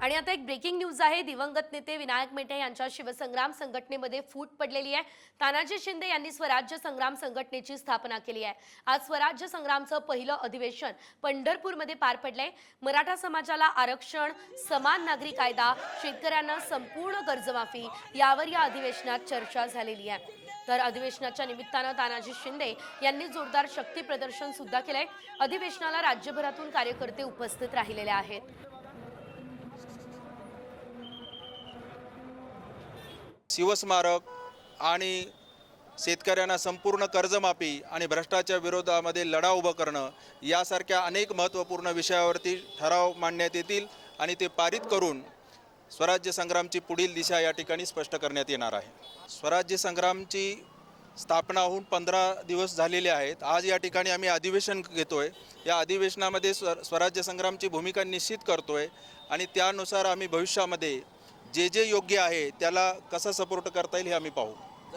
आणि आता एक ब्रेकिंग न्यूज आहे. दिवंगत नेते विनायक मेटे यांच्या शिवसंग्राम संघटनेमध्ये फूट पडलेली आहे. तानाजी शिंदे यांनी स्वराज्य संग्राम संघटनेची स्थापना केली आहे. आज स्वराज्य संग्रामचं पहिलं अधिवेशन पंढरपूरमध्ये पार पडलंय. मराठा समाजाला आरक्षण समान नागरी कायदा शेतकऱ्यांना संपूर्ण कर्जमाफी यावर या अधिवेशनात चर्चा झालेली आहे. तर अधिवेशनाच्या निमित्तानं तानाजी शिंदे यांनी जोरदार शक्ती प्रदर्शन सुद्धा केलंय. अधिवेशनाला राज्यभरातून कार्यकर्ते उपस्थित राहिलेले आहेत. शिवस्मारक आणि शेतकऱ्यांना संपूर्ण कर्जमाफी आणि भ्रष्टाचार विरोधामध्ये लढा उभं करणं यासारख्या अनेक महत्त्वपूर्ण विषयावरती ठराव मांडण्यात येतील आणि ते पारित करून स्वराज्य संग्रामची पुढील दिशा या ठिकाणी स्पष्ट करण्यात येणार आहे. स्वराज्य संग्रामची स्थापना होऊन पंधरा दिवस झालेले आहेत. आज या ठिकाणी आम्ही अधिवेशन घेतोय. या अधिवेशनामध्ये स्व स्वराज्य संग्रामची भूमिका निश्चित करतोय आणि त्यानुसार आम्ही भविष्यामध्ये जे जे योग्य आहे त्याला कसं सपोर्ट करता येईल हे आम्ही पाहू.